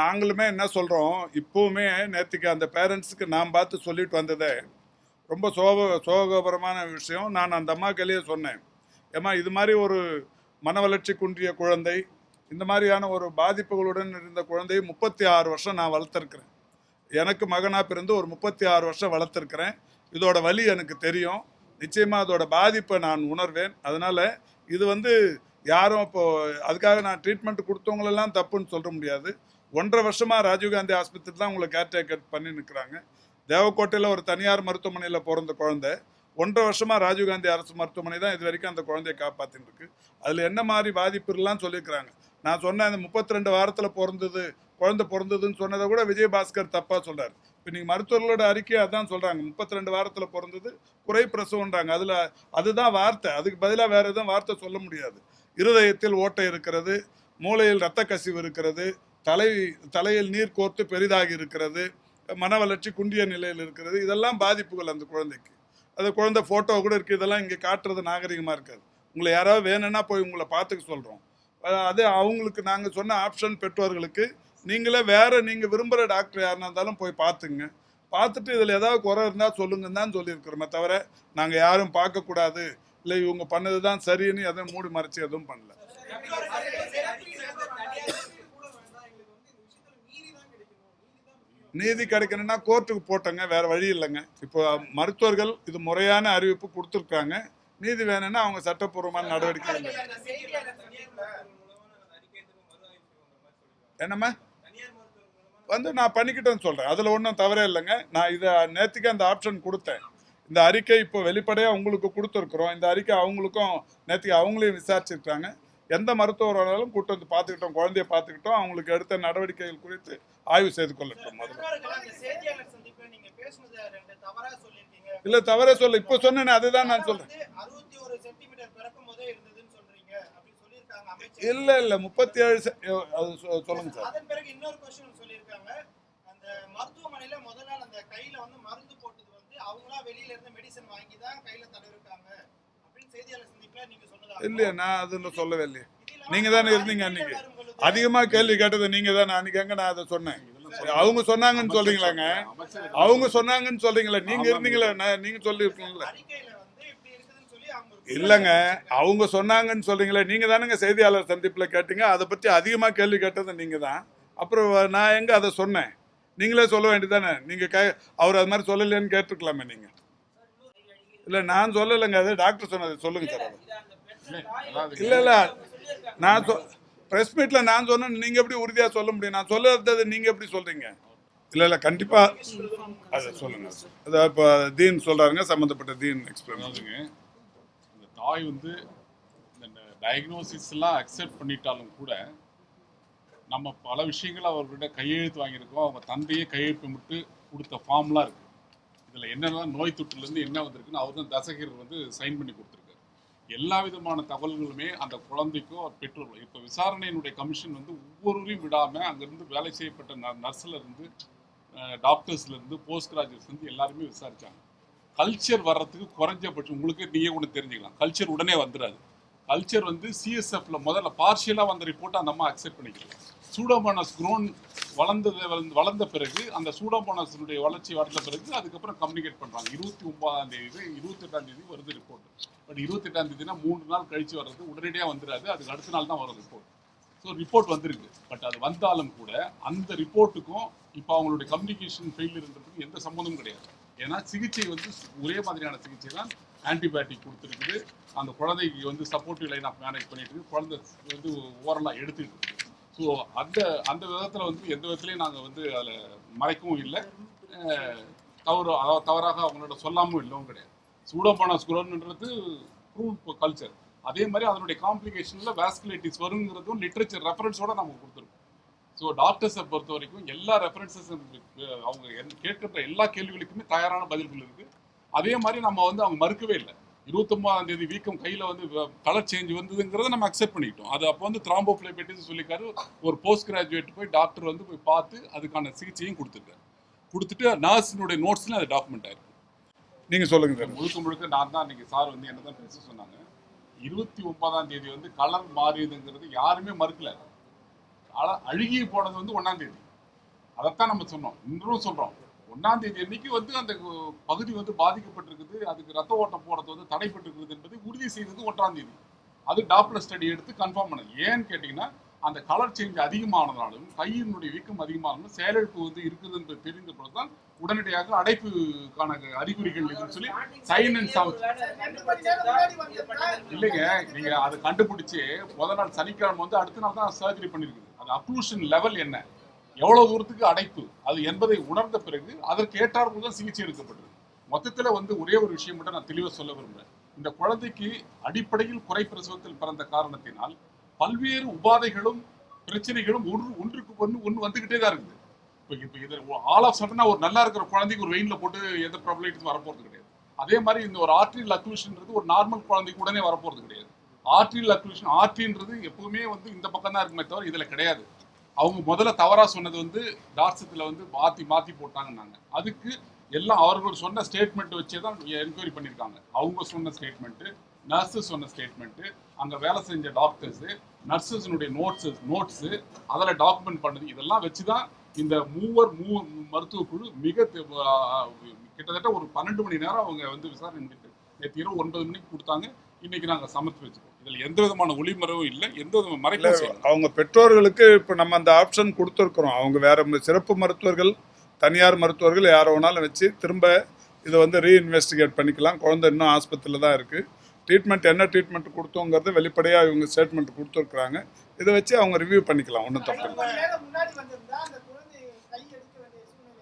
நாங்களுமே என்ன சொல்கிறோம் இப்போவுமே நேற்றுக்கு அந்த பேரண்ட்ஸுக்கு நான் பார்த்து சொல்லிட்டு வந்ததே ரொம்ப சோக சோகபரமான விஷயம். நான் அந்த அம்மா கையிலேயே சொன்னேன். ஏம்மா இது மாதிரி ஒரு மன வளர்ச்சி குன்றிய குழந்தை இந்த மாதிரியான ஒரு பாதிப்புகளுடன் இருந்த குழந்தையை முப்பத்தி ஆறு வருஷம் நான் வளர்த்துருக்குறேன். எனக்கு மகனாக பிறந்து ஒரு முப்பத்தி ஆறு வருஷம் வளர்த்துருக்குறேன். இதோட வழி எனக்கு தெரியும். நிச்சயமாக அதோட பாதிப்பை நான் உணர்வேன். அதனால் இது வந்து யாரும் இப்போது அதுக்காக நான் ட்ரீட்மெண்ட் கொடுத்தவங்களெல்லாம் தப்புன்னு சொல்ல முடியாது. ஒன்றரை வருஷமாக ராஜீவ்காந்தி ஆஸ்பத்திரி தான் உங்களை கேர்டேக்கர் பண்ணி நிற்கிறாங்க தேவக்கோட்டையில் ஒரு தனியார் மருத்துவமனையில் பிறந்த குழந்தை. ஒன்றரை வருஷமாக ராஜீவ்காந்தி அரசு மருத்துவமனை தான் இது வரைக்கும் அந்த குழந்தைய காப்பாற்றின்னு இருக்கு. அதில் என்ன மாதிரி பாதிப்புலாம் சொல்லியிருக்கிறாங்க. நான் சொன்னேன் அந்த முப்பத்தி ரெண்டு வாரத்தில் பிறந்தது குழந்தை பிறந்ததுன்னு சொன்னதை கூட விஜயபாஸ்கர் தப்பாக சொல்கிறார் இப்போ நீங்கள் மருத்துவர்களோட அறிக்கை அதான் சொல்கிறாங்க முப்பத்தி ரெண்டு வாரத்தில் பிறந்தது குறை பிரசவன்றாங்க அதில் அதுதான் வார்த்தை. அதுக்கு பதிலாக வேறு எதுவும் வார்த்தை சொல்ல முடியாது. இருதயத்தில் ஓட்டை இருக்கிறது மூளையில் இரத்த கசிவு இருக்கிறது தலை தலையில் நீர் கோர்த்து பெரிதாகி இருக்கிறது மன வளர்ச்சி குண்டிய நிலையில் இருக்கிறது இதெல்லாம் பாதிப்புகள் அந்த குழந்தைக்கு. அந்த குழந்தை ஃபோட்டோ கூட இருக்குது இதெல்லாம் இங்கே காட்டுறது நாகரிகமாக இருக்காது. உங்களை யாராவது வேணும்னா போய் உங்களை பார்த்துக்க சொல்கிறோம் அது அவங்களுக்கு நாங்கள் சொன்ன ஆப்ஷன் பெற்றோர்களுக்கு நீங்களே வேறு நீங்கள் விரும்புகிற டாக்டர் யாருனா இருந்தாலும் போய் பார்த்துங்க. பார்த்துட்டு இதில் ஏதாவது குறை இருந்தால் சொல்லுங்கன்னு தான் சொல்லியிருக்கிறோமே தவிர நாங்கள் யாரும் பார்க்கக்கூடாது. இல்லை இவங்க பண்ணது தான் சரின்னு எதுவும் மூடி மறைச்சி எதுவும் பண்ணல. நீதி கிடைக்கணும்னா கோர்ட்டுக்கு போட்டோங்க வேற வழி இல்லைங்க. இப்போ மருத்துவர்கள் இது முறையான அறிவிப்பு கொடுத்துருக்காங்க. நீதி வேணும்னா அவங்க சட்டப்பூர்வமான நடவடிக்கை என்னம்மா? வந்து நான் பண்ணிக்கிட்டேன்னு சொல்கிறேன் அதில் ஒன்றும் தவறே இல்லைங்க. நான் இதை நேற்றுக்கு அந்த ஆப்ஷன் கொடுத்தேன். இந்த அறிக்கை இப்போ வெளிப்படையாக உங்களுக்கு கொடுத்துருக்குறோம். இந்த அறிக்கை அவங்களுக்கும் நேற்றுக்கு அவங்களையும் விசாரிச்சிருக்காங்க. எந்த மருத்துவர் வேணாலும் கூட்டு வந்து பார்த்துக்கிட்டோம் குழந்தைய பார்த்துக்கிட்டோம் அவங்களுக்கு எடுத்த நடவடிக்கைகள் குறித்து ஆய்வு செய்து கொள்ளட்டும் இல்ல பெற்றோர்கள் தவறே சொல்ல இப்போ சொன்னேனே அதுதான் நான் சொல்றேன். அறுபத்தி ஒரு சென்டிமீட்டர் சொல்றீங்க முப்பத்தி ஏழு அது சொல்லுங்க சார். அதன் பிறகு இன்னொரு கொஸ்டின் சொல்லியிருக்காங்க. அந்த மருத்துவமனையில முதல் நாள் அந்த கையில வந்து மருந்து போட்டது வந்து அவங்களா வெளியில இருந்து மெடிசன் வாங்கி தான் கையில தடவிருக்காங்க. இல்லையே நான் அதில் சொல்லவே இல்லையே. நீங்க தானே இருந்தீங்க அன்னைக்கு. அதிகமா கேள்வி கேட்டது நீங்க தானே. அன்னைக்கு எங்க நான் அதை சொன்னேன்? அவங்க சொன்னாங்கன்னு சொல்றீங்களாங்க? அவங்க சொன்னாங்கன்னு சொல்றீங்களா நீங்க இருந்தீங்களா நான் நீங்க சொல்லிருக்கீங்களா அறிக்கையில வந்து இப்படி இருக்குதுன்னு சொல்லி இல்லைங்க அவங்க சொன்னாங்கன்னு சொல்றீங்களா நீங்க தானேங்க செய்தியாளர் சந்திப்புல கேட்டீங்க. அதை பத்தி அதிகமா கேள்வி கேட்டது நீங்க தான். அப்புறம் நான் எங்க அதை சொன்னேன்? நீங்களே சொல்ல வேண்டியதானே நீங்க கே அவர் அது மாதிரி சொல்லலைன்னு கேட்டிருக்கலாமே நீங்க. இல்ல நான் சொல்லலைங்க. அது டாக்டர் சொன்னது. சொல்லுங்க சார். இல்ல இல்ல நான் சொ ப்ரெஸ் மீட்ல நான் சொன்னேன். நீங்க எப்படி உறுதியா சொல்ல முடியும்? நான் சொல்லாதது நீங்க எப்படி சொல்றீங்க? இல்ல இல்ல கண்டிப்பா. அதை சொல்லுங்க. அதை இப்போ தீன் சொல்றாருங்க. சம்பந்தப்பட்ட தீன் எக்ஸ்பிளைன் அதாவதுங்க இந்த தாய் வந்து இந்த டயக்னோசிஸ் எல்லாம் அக்செப்ட் பண்ணிட்டாலும் கூட நம்ம பல விஷயங்கள் அவர்கிட்ட கையெழுத்து வாங்கியிருக்கோம். அவங்க தந்தையே கையெழுத்து கொடுத்த ஃபார்ம்லாம் இருக்கு. இதில் என்னென்ன நோய் தொற்றுலேருந்து என்ன வந்திருக்குன்னு அவர் தான் தசகர் வந்து சைன் பண்ணி கொடுத்துருக்காரு. எல்லா விதமான தகவல்களுமே அந்த குழந்தைக்கும் பெற்றோர்கள். இப்போ விசாரணையினுடைய கமிஷன் வந்து ஒவ்வொருவரையும் விடாமல் அங்கேருந்து வேலை செய்யப்பட்ட ந நர்ஸில் இருந்து போஸ்ட் கிராஜுவேட்ஸ்லேருந்து எல்லாருமே விசாரிச்சாங்க. கல்ச்சர் வர்றதுக்கு குறைஞ்சபட்சம் உங்களுக்கு நீங்கள் கூட தெரிஞ்சுக்கலாம். கல்ச்சர் உடனே வந்துடாது கல்ச்சர் வந்து சிஎஸ்எஃப்ல முதல்ல பார்ஷியலாக வந்த ரிப்போர்ட்டை அந்த அம்மா அக்செப்ட் பண்ணிக்கலாம் சூடோமோனாஸ் குரோன் வளர்ந்தது வளர்ந்து- வளர்ந்த பிறகு அந்த சூடோமோனாஸினுடைய வளர்ச்சி வளர்ந்த பிறகு அதுக்கப்புறம் கம்யூனிகேட் பண்ணுறாங்க இருபத்தி ஒன்பதாம் தேதி இருபத்தெட்டாம் தேதி வருது ரிப்போர்ட் பட் இருபத்தெட்டாம் தேதினா மூணு நாள் கழிச்சு வர்றது உடனடியாக வந்துடாது அதுக்கு அடுத்த நாள் தான் வரும் ரிப்போர்ட் ஸோ ரிப்போர்ட் வந்திருக்கு. பட் அது வந்தாலும் கூட அந்த ரிப்போர்ட்டுக்கும் இப்போ அவங்களுடைய கம்யூனிகேஷன் ஃபெயிலியர்ன்றதுக்கு எந்த சம்மந்தமும் கிடையாது. ஏன்னா சிகிச்சை வந்து ஒரே மாதிரியான சிகிச்சை தான் ஆன்டிபயோட்டிக் கொடுத்துருக்குது. அந்த குழந்தைக்கு வந்து சப்போர்ட்டிவ் லைன் ஆஃப் மேனேஜ் பண்ணிட்டு இருக்கு. குழந்தை வந்து ஓரலாக எடுத்துக்கிட்டு இருக்கு. ஸோ அந்த அந்த விதத்தில் வந்து எந்த விதத்துலையும் நாங்கள் வந்து அதில் மறைக்கவும் இல்லை. தவறு அதாவது தவறாக அவங்களோட சொல்லாமல் இல்லவும் கிடையாது. சூடோபோனாஸ் குரோன்ன்றது ப்ரூவ் கல்ச்சர் அதே மாதிரி அதனுடைய காம்ப்ளிகேஷனில் வேஸ்குலேட்டிஸ் வருங்கிறதும் லிட்ரேச்சர் ரெஃபரன்ஸோட நம்ம கொடுத்துருக்கோம். ஸோ டாக்டர்ஸை பொறுத்த வரைக்கும் எல்லா ரெஃபரன்சஸ் அவங்க என் கேட்கிற எல்லா கேள்விகளுக்குமே தயாரான பதில்கள் இருக்குது அதே மாதிரி நம்ம வந்து அவங்க மறுக்கவே இல்லை. இருபத்தொன்பதாம் தேதி வீக்கம் கையில் வந்து கலர் சேஞ்ச் வந்ததுங்கிறத நம்ம அக்செப்ட் பண்ணிக்கிட்டோம். அது அப்போ வந்து த்ராம்போஃபிளைபைட்டிஸ் சொல்லிக்காரு. ஒரு போஸ்ட் கிராஜுவேட் போய் டாக்டர் வந்து போய் பார்த்து அதுக்கான சிகிச்சையும் கொடுத்துருக்காரு கொடுத்துட்டு நர்ஸினுடைய நோட்ஸ்லையும் அது டாக்குமெண்ட் ஆயிருக்கு. நீங்க சொல்லுங்க சார். முழுக்க முழுக்க நான் தான் இன்னைக்கு சார் வந்து என்ன தான் பேச சொன்னாங்க. இருபத்தி ஒன்பதாம் தேதி வந்து கலர் மாறியதுங்கிறது யாருமே மறுக்கல. அழ- அழுகி போனது வந்து ஒன்னாம் தேதி. அதைத்தான் நம்ம சொன்னோம். இன்றும் சொல்றோம். ஒன்னாம் தேதி அன்னைக்கு வந்து அந்த பகுதி வந்து பாதிக்கப்பட்டிருக்குது. அதுக்கு ரத்த ஓட்டம் போறது வந்து தடைப்பட்டிருக்குது என்பதை உறுதி செய்தது ஒன்றாம் தேதி. அது டாப்லர் ஸ்டடி எடுத்து கன்ஃபார்ம் பண்ணது. ஏன்னு கேட்டிங்கன்னா அந்த கலர் சேஞ்ச் அதிகமானதாலும் கையினுடைய வீக்கம் அதிகமானாலும் செயலிழப்பு வந்து இருக்குது என்று தெரிந்த தான் உடனடியாக அடைப்புக்கான அறிகுறிகள் இதுன்னு சொல்லி சைன் அண்ட் சவுண்ட் இல்லைங்க நீங்க அதை கண்டுபிடிச்சு முத நாள் சனிக்கிழமை வந்து அடுத்த நாள் தான் சர்ஜரி பண்ணிருக்குது. அது அப்ளூஷன் லெவல் என்ன? எவ்வளவு தூரத்துக்கு அடைப்பு அது என்பதை உணர்ந்த பிறகு அதற்கு ஏற்றாற்போல் தான் சிகிச்சை எடுக்கப்பட்டது. மொத்தத்தில் வந்து ஒரே ஒரு விஷயம் மட்டும் நான் தெளிவாக சொல்ல விரும்புறேன். இந்த குழந்தைக்கு அடிப்படையில் குறை பிரசவத்தில் பிறந்த காரணத்தினால் பல்வேறு உபாதைகளும் பிரச்சனைகளும் ஒன்று ஒன்றுக்கு ஒன்று ஒன்று வந்துகிட்டே தான் இருக்குது. இப்போ இப்போ இதில் ஆல் ஆஃப் சடனாக ஒரு நல்லா இருக்கிற குழந்தைக்கு ஒரு வெயினில் போட்டு எந்த ப்ராப்ளம் வரப்போகிறது கிடையாது. அதே மாதிரி இந்த ஒரு ஆர்ட்ரியல் அக்லூஷன்ன்றது ஒரு நார்மல் குழந்தைக்கு உடனே வரப்போகிறது கிடையாது. ஆர்ட்ரியல் அக்யூஷன் ஆர்ட்ரின்றது எப்பவுமே வந்து இந்த பக்கம் தான் இருக்குமே தவிர இதில் கிடையாது. அவங்க முதல்ல தவறாக சொன்னது வந்து டார்சத்தில் வந்து மாற்றி மாற்றி போட்டாங்கன்னாங்க. அதுக்கு எல்லாம் அவர்கள் சொன்ன ஸ்டேட்மெண்ட் வச்சே தான் என்கொயரி பண்ணியிருக்காங்க அவங்க சொன்ன ஸ்டேட்மெண்ட்டு நர்ஸஸ் சொன்ன ஸ்டேட்மெண்ட்டு அங்கே வேலை செஞ்ச டாக்டர்ஸு நர்சஸினுடைய நோட்ஸு நோட்ஸு அதில் டாக்குமெண்ட் பண்ணது இதெல்லாம் வச்சு தான் இந்த மூவர் மூ மருத்துவ குழு மிக தெ- கிட்டத்தட்ட ஒரு பன்னெண்டு மணி நேரம் அவங்க வந்து விசாரணை முடித்து நேற்று இரவு ஒன்பது மணிக்கு கொடுத்தாங்க. இன்னைக்கு நாங்கள் சமர்ப்பி வச்சிருக்கோம் இதில் எந்த விதமான ஒளிமறைவும் இல்லை எந்த விதமான செய்யல. அவங்க பெற்றோர்களுக்கு இப்போ நம்ம அந்த ஆப்ஷன் கொடுத்துருக்குறோம். அவங்க வேற சிறப்பு மருத்துவர்கள் தனியார் மருத்துவர்கள் யாரை வேணாலும் வச்சு திரும்ப இதை வந்து ரீஇன்வெஸ்டிகேட் பண்ணிக்கலாம். குழந்தை இன்னும் ஆஸ்பத்திரியில் தான் இருக்குது ட்ரீட்மெண்ட் என்ன ட்ரீட்மெண்ட் கொடுத்தோங்கிறது வெளிப்படையாக இவங்க ஸ்டேட்மெண்ட் கொடுத்துருக்குறாங்க. இதை வச்சு அவங்க ரிவ்யூ பண்ணிக்கலாம் ஒன்றும் தப்பு இல்லை.